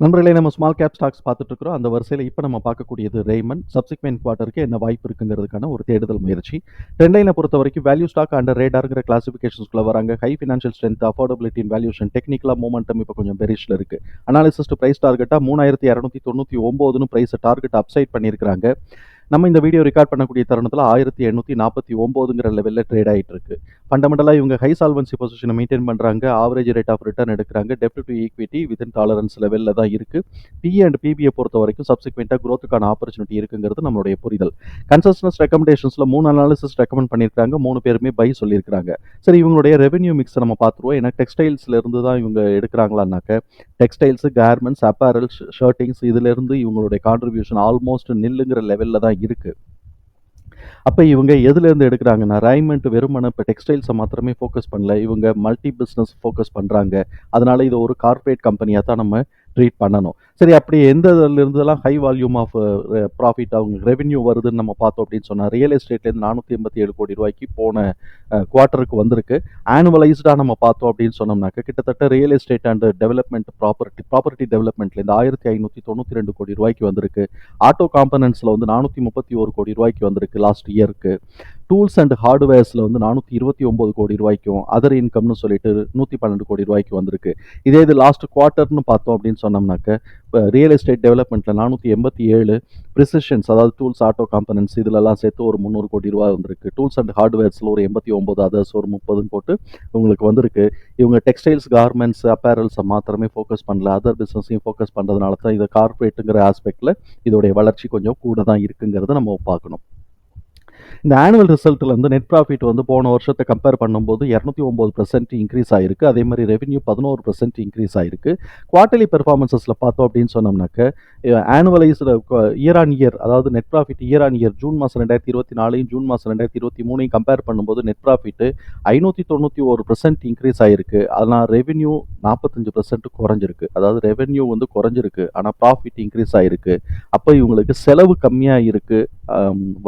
நண்பர்களே நம்ம small cap stocks பார்த்துட்டு இருக்கிறோம் அந்த வரிசையில் இப்போ நம்ம பார்க்கக்கூடியது ரெய்மன் சப்சிக்வெண்ட் குவார்ட்டருக்கு என்ன வாய்ப்பு இருக்குங்கிறதுக்கான ஒரு தேடுதல் முயற்சி. ட்ரெண்ட்லைனை பொறுத்த வரைக்கும் வேல்யூ ஸ்டாக் அண்டர் ரேடாருங்கிற கிளாசிஃபிகேஷன்ஸ்குள்ள வராங்க. High financial strength affordability valuation டெக்னிக்கலாக மூமெண்டம் இப்போ கொஞ்சம் பெரிஷில் இருக்கு. அனாலிசிஸ்ட் ப்ரைஸ் டார்கெட்டாக மூணாயிரத்தி இரநூத்தி தொண்ணூற்றி ஒம்போதுன்னு பிரைஸை டார்கெட் அப்சைட் பண்ணியிருக்காங்க நம்ம இந்த வீடியோ ரெக்கார்ட் பண்ணக்கூடிய தருணத்தில் ஆயிரத்தி எண்ணூற்றி நாற்பத்தி ஒம்போதுங்கிற லெவலில் ட்ரேட் ஆகிட்டு இருக்கு. ஃபண்டமெண்டலாக இவங்க ஹை சால்வன்சி பொசிஷனை மெயின்டைன் பண்ணுறாங்க ஆவரேஜ் ரேட் ஆஃப் ரிட்டர்ன் எடுக்கிறாங்க. டெப்ட் டு ஈக்விட்டி வித்தின் டாலரன்ஸ் லெவலில் தான் இருக்குது பி அண்ட் பிபியை பொறுத்த வரைக்கும் சப்சிக்வெண்ட்டாக க்ரோத்துக்கான ஆப்பர்ச்சுனிட்டி இருக்குங்கிறது நம்மளுடைய புரிதல். கன்சஸ்டன்ஸ் ரெக்கமெண்டேஷன்ஸில் மூணு அனாலிசிஸ் ரெக்கமெண்ட் பண்ணியிருக்காங்க மூணு பேருமே பை சொல்லியிருக்காங்க சரி இவங்களுடைய ரெவென்யூ மிக்ஸை நம்ம பார்த்துருவோம். ஏன்னா டெக்ஸ்டைல்ஸ்லேருந்து தான் இவங்க எடுக்கிறாங்களான்னாக்க டெக்ஸ்டைல்ஸு கார்மெண்ட்ஸ் அப்பேரல் ஷர்ட்டிங்ஸ் இதிலிருந்து இவங்களுடைய கான்ட்ரிபியூஷன் ஆல்மோஸ்ட் நில்லுங்கிற லெவலில் தான் இருக்குது அப்போ இவங்க எதுலேருந்து எடுக்கிறாங்கன்னா ரைமெண்ட் வெறுமனை இப்போ டெக்ஸ்டைல்ஸை மாத்திரமே ஃபோக்கஸ் பண்ணல. இவங்க மல்டி பிஸ்னஸ் ஃபோக்கஸ் பண்ணுறாங்க அதனால் இது ஒரு கார்ப்பரேட் கம்பெனியாக தான் நம்ம ட்ரீட் பண்ணணும். சரி அப்படி எந்த இருந்தெல்லாம் ஹை வால்யூம் ஆஃப் ப்ராஃபிட் அவங்க ரெவென்யூ வருதுன்னு நம்ம பார்த்தோம் அப்படின்னு சொன்னால் ரியல் எஸ்டேட்லேருந்து நானூற்றி எண்பத்தி ஏழு கோடி ரூபாய்க்கு போன குவார்ட்டருக்கு வந்திருக்கு. ஆனுவலைஸ்டாக நம்ம பார்த்தோம் அப்படின்னு சொன்னோம்னாக்க கிட்டத்தட்ட real estate and development property property டெவலப்மெண்ட்லேருந்து ஆயிரத்தி ஐநூற்றி தொண்ணூற்றி ரெண்டு கோடி ரூபாய்க்கு வந்திருக்கு. ஆட்டோ காம்பனன்ஸில் வந்து நானூற்றி முப்பத்தி ஒரு கோடி ரூபாய்க்கு வந்திருக்கு லாஸ்ட் இயருக்கு டூல்ஸ் அண்ட் ஹார்ட்வேர்ஸில் வந்து நானூற்றி இருபத்தி ஒம்பது கோடி ரூபாய்க்கும் அதர் இன்கம்னு சொல்லிட்டு நூற்றி பன்னெண்டு கோடி ரூபாய்க்கு வந்திருக்கு. இதே இது லாஸ்ட் குவார்ட்டர்னு பார்த்தோம் அப்படின்னு சொன்னோம்னாக்க இப்போ ரியல் எஸ்டேட் டெவலப்மெண்ட்டில் நானூற்றி எண்பத்தி ஏழு ப்ரிசிஷன்ஸ் அதாவது டூல்ஸ் ஆட்டோ காம்பனன்ட்ஸ் இதிலெல்லாம் சேர்த்து ஒரு முந்நூறு கோடி ரூபா வந்திருக்கு. டூல்ஸ் அண்ட் ஹார்ட்வேர்ஸில் ஒரு எண்பத்தி ஒம்பது அதர்ஸ் ஒரு முப்பதுன்னு போட்டு உங்களுக்கு வந்திருக்கு. இவங்க டெக்ஸ்டைல்ஸ் கார்மெண்ட்ஸ் அப்பேரல்ஸை மாத்திரமே ஃபோக்கஸ் பண்ணல. அதர் பிஸ்னஸையும் ஃபோக்கஸ் பண்ணுறதுனால தான் இதை கார்பரேட்டுங்கிற ஆஸ்பெக்டில் இதோடைய வளர்ச்சி கொஞ்சம் கூட தான் இருக்குங்கிறத நம்ம பார்க்கணும். இந்த ஆனுவல் ரிசல்ட்டில் வந்து நெட் ப்ராஃபிட் வந்து போன வருஷத்தை கம்பேர் பண்ணும்போது இரநூத்தி ஒம்பது பர்சன்ட் இன்க்ரீஸ் ஆயிருக்கு. அதே மாதிரி ரெவன்யூ பதினோரு பர்சன்ட் இன்க்ரீஸ் ஆயிருக்கு. குவார்ட்டர்லி பெர்ஃபார்மன்ஸஸில் பார்த்தோம் அப்படின்னு சொன்னோம்னாக்க ஆனுவலைஸ்டு இயர் ஆன் இயர் அதாவது net profit year on year June மாதம் ரெண்டாயிரத்தி இருபத்தி நாலையும் ஜூன் மாதம் ரெண்டாயிரத்தி இருபத்தி மூணையும் கம்பேர் பண்ணும்போது நெட் ப்ராஃபிட்டு ஐநூற்றி தொண்ணூற்றி ஒரு பர்சன்ட் இன்க்ரீஸ் ஆயிருக்கு. அதனால் ரெவென்யூ நாற்பத்தஞ்சு பர்சன்ட் குறைஞ்சிருக்கு. அதாவது ரெவென்யூ வந்து குறைஞ்சிருக்கு. ஆனால் ப்ராஃபிட் இன்க்ரீஸ் ஆயிருக்கு. அப்போ இவங்களுக்கு செலவு கம்மியாக இருக்குது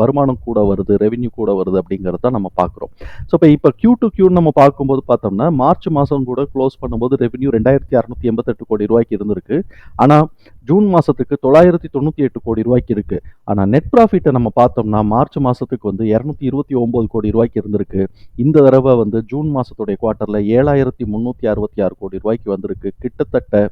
வருமானம் கூட வருது ரெவென்யூ கூட வருது அப்படிங்கிறத தான் நம்ம பார்க்குறோம். ஸோ இப்போ இப்போ கியூ டு கியூ நம்ம பார்க்கும்போது பார்த்தோம்னா மார்ச் மாதம் கூட க்ளோஸ் பண்ணும்போது ரெவென்யூ ரெண்டாயிரத்தி அறநூற்றி எண்பத்தெட்டு கோடி ரூபாய்க்கு இருந்திருக்கு. ஆனால் ஜூன் மாதத்துக்கு தொள்ளாயிரத்தி தொண்ணூற்றி எட்டு கோடி ரூபாய்க்கு இருக்குது ஆனால் நெட் ப்ராஃபிட்டை நம்ம பார்த்தோம்னா மார்ச் மாதத்துக்கு வந்து இரநூத்தி இருபத்தி ஒம்பது கோடி ரூபாய்க்கு இருந்திருக்கு. இந்த தடவை வந்து ஜூன் மாதத்துடைய குவார்ட்டரில் ஏழாயிரத்தி முந்நூற்றி அறுபத்தி ஆறு கோடி ரூபாய்க்கு வந்திருக்கு. கிட்டத்தட்ட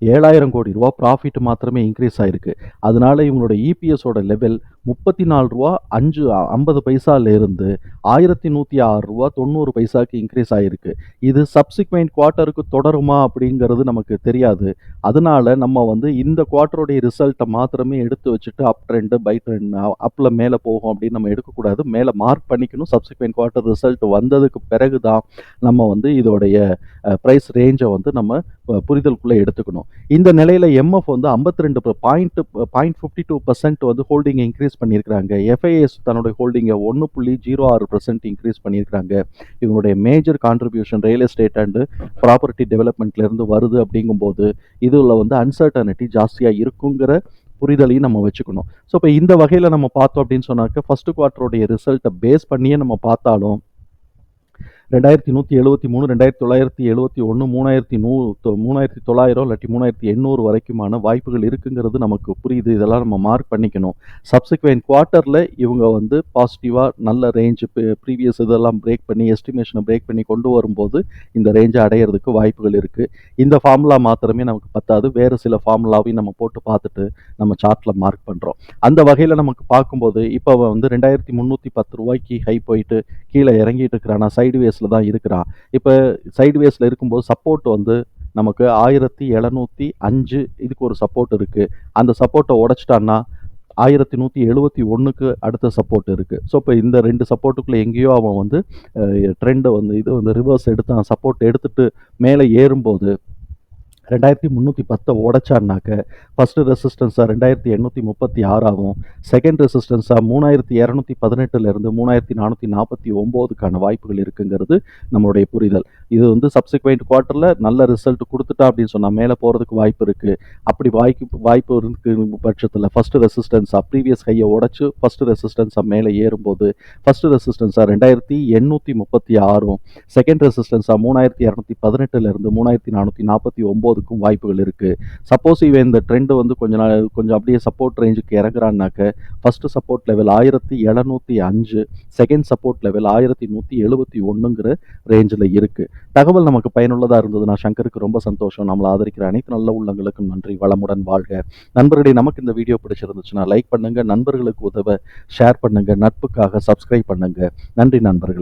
ஏழாயிரம் கோடி ரூபா ப்ராஃபிட் மாத்திரமே இன்க்ரீஸ் ஆயிருக்கு. அதனால இவங்களோட இபிஎஸோட லெவல் முப்பத்தி நாலு ரூபா அஞ்சு ஐம்பது பைசாலேருந்து ஆயிரத்தி நூற்றி ஆறு ரூபா தொண்ணூறு பைசாக்கு இன்க்ரீஸ் ஆகிருக்கு இது சப்சிக்வெண்ட் குவார்ட்டருக்கு தொடருமா அப்படிங்கிறது நமக்கு தெரியாது. அதனால நம்ம வந்து இந்த குவார்ட்டருடைய ரிசல்ட்டை மாத்திரமே எடுத்து வச்சுட்டு அப் ட்ரெண்டு பை ட்ரெண்ட் அப்பில் மேலே போகும் அப்படின்னு நம்ம எடுக்கக்கூடாது. மேலே மார்க் பண்ணிக்கணும். சப்சிக்வெண்ட் குவார்ட்டர் ரிசல்ட் வந்ததுக்கு பிறகு தான் நம்ம வந்து இதோடைய ப்ரைஸ் ரேஞ்சை வந்து நம்ம புரிதலுக்குள்ளே எடுத்துக்கணும். இந்த நிலையில் எம்எஃப் வந்து ஐம்பத்தி ரெண்டு point point fifty two percent வந்து ஹோல்டிங் இன்க்ரீஸ் பண்ணியிருக்கிறாங்க. எஃப்ஐஎஸ் தன்னுடைய ஹோல்டிங்கை ஒன்று புள்ளி ஜீரோ ஆறு பர்சன்ட் இன்க்ரீஸ் பண்ணியிருக்கிறாங்க. இவங்களுடைய major contribution real estate and property டெவலப்மெண்ட்லேருந்து வருது அப்படிங்கும்போது இதில் வந்து அன்சர்டனிட்டி ஜாஸ்தியாக இருக்குங்கிற புரிதலையும் நம்ம வச்சுக்கணும். ஸோ இப்போ இந்த வகையில் நம்ம பார்த்தோம் அப்படின்னு சொன்னாக்க ஃபஸ்ட்டு குவார்ட்டருடைய ரிசல்ட்டை பேஸ் பண்ணியே நம்ம பார்த்தாலும் ரெண்டாயிரத்தி நூற்றி எழுபத்தி மூணு ரெண்டாயிரத்தி தொள்ளாயிரத்தி எழுபத்தி ஒன்று மூணாயிரத்தி நூ மூணாயிரத்தி தொள்ளாயிரம் இல்லாட்டி மூணாயிரத்தி எண்ணூறு வரைக்குமான வாய்ப்புகள் இருக்குங்கிறது நமக்கு புரியுது. இதெல்லாம் நம்ம மார்க் பண்ணிக்கணும். சப்சிக்வெண்ட் குவார்ட்டரில் இவங்க வந்து பாசிட்டிவாக நல்ல ரேஞ்சு ப்ரீவியஸ் இதெல்லாம் பிரேக் பண்ணி எஸ்டிமேஷனை பிரேக் பண்ணி கொண்டு வரும்போது இந்த ரேஞ்சை அடையிறதுக்கு வாய்ப்புகள் இருக்குது இந்த ஃபார்முலா மாத்திரமே நமக்கு பத்தாது. வேறு சில ஃபார்முலாவையும் நம்ம போட்டு பார்த்துட்டு நம்ம சார்ட்டில் மார்க் பண்ணுறோம் அந்த வகையில் நமக்கு பார்க்கும்போது இப்போ வந்து ரெண்டாயிரத்தி முந்நூற்றி பத்து ரூபாய்க்கு ஹை போயிட்டு கீழே இறங்கிட்டு இருக்கிறானா? சைடு வேஸ் தான் இருக்கிறான் இப்போ சைடு வேஸில் இருக்கும்போது சப்போர்ட் வந்து நமக்கு ஆயிரத்தி எழுநூற்றி அஞ்சு இதுக்கு ஒரு சப்போர்ட் இருக்குது அந்த சப்போர்ட்டை உடச்சிட்டான்னா ஆயிரத்தி நூற்றி எழுபத்தி ஒன்றுக்கு அடுத்த சப்போர்ட் இருக்குது ஸோ இப்போ இந்த ரெண்டு சப்போர்ட்டுக்குள்ளே எங்கேயோ அவன் வந்து ட்ரெண்டை வந்து இது வந்து ரிவர்ஸ் எடுத்தான் சப்போர்ட் எடுத்துகிட்டு மேலே ஏறும்போது ரெண்டாயிரத்தி முந்நூற்றி பத்தை உடைச்சான்னாக்க ஃபஸ்ட்டு ரெசிஸ்டன்ஸாக ரெண்டாயிரத்தி எண்ணூற்றி முப்பத்தி ஆறாகவும் செகண்ட் ரெசிஸ்டன்ஸாக மூணாயிரத்தி இரநூத்தி பதினெட்டுலேருந்து மூணாயிரத்தி நானூற்றி நாற்பத்தி ஒம்போதுக்கான வாய்ப்புகள் இருக்குங்கிறது நம்மளுடைய புரிதல். இது வந்து சப்சிக்வெண்ட் குவார்ட்டரில் நல்ல ரிசல்ட் கொடுத்துட்டா அப்படின்னு சொன்னால் மேலே போகிறதுக்கு வாய்ப்பு இருக்குது அப்படி வாய்ப்பு வாய்ப்பு இருக்கு பட்சத்தில் ஃபஸ்ட்டு ரெசிஸ்டன்ஸாக ப்ரீவியஸ் ஹையை உடச்சி ஃபஸ்ட்டு ரெசிஸ்டன்ஸாக மேலே ஏறும்போது ஃபஸ்ட்டு ரெசிஸ்டன்ஸாக ரெண்டாயிரத்தி எண்ணூற்றி முப்பத்தி ஆறும். செகண்ட் ரெசிஸ்டன்ஸாக மூணாயிரத்தி இரநூத்தி பதினெட்டுலேருந்து மூணாயிரத்தி நானூற்றி நாற்பத்தி போகிறதுக்கும் வாய்ப்புகள் இருக்குது சப்போஸ் இவன் இந்த ட்ரெண்டு வந்து கொஞ்ச நாள் கொஞ்சம் அப்படியே சப்போர்ட் ரேஞ்சுக்கு இறங்குறான்னாக்க ஃபஸ்ட்டு சப்போர்ட் லெவல் ஆயிரத்தி எழுநூற்றி அஞ்சு செகண்ட் சப்போர்ட் லெவல் ஆயிரத்தி நூற்றி எழுபத்தி ஒன்றுங்கிற ரேஞ்சில் இருக்குது தகவல் நமக்கு பயனுள்ளதாக இருந்தது நான் சங்கருக்கு ரொம்ப சந்தோஷம். நம்மளை ஆதரிக்கிற அனைத்து நல்ல உள்ளங்களுக்கும் நன்றி வளமுடன் வாழ்க. நண்பர்களே நமக்கு இந்த வீடியோ பிடிச்சிருந்துச்சுன்னா லைக் பண்ணுங்கள் நண்பர்களுக்கு உதவ ஷேர் பண்ணுங்கள் நட்புக்காக சப்ஸ்கிரைப் பண்ணுங்கள் நன்றி நண்பர்களே.